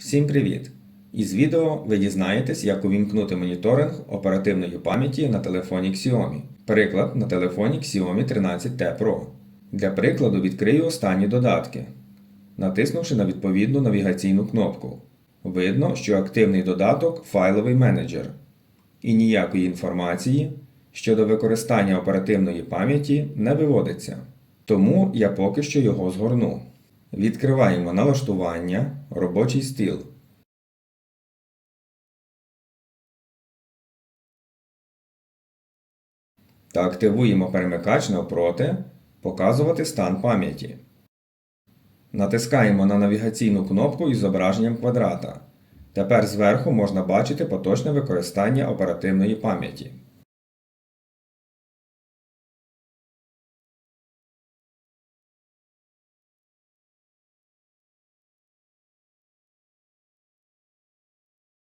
Всім привіт! Із відео ви дізнаєтесь, як увімкнути моніторинг оперативної пам'яті на телефоні Xiaomi. Приклад на телефоні Xiaomi 13T Pro. Для прикладу відкрию останні додатки, натиснувши на відповідну навігаційну кнопку. Видно, що активний додаток файловий менеджер і ніякої інформації щодо використання оперативної пам'яті не виводиться. Тому я поки що його згорну. Відкриваємо налаштування, робочий стіл. Та активуємо перемикач навпроти Показувати стан пам'яті. Натискаємо на навігаційну кнопку із зображенням квадрата. Тепер зверху можна бачити поточне використання оперативної пам'яті.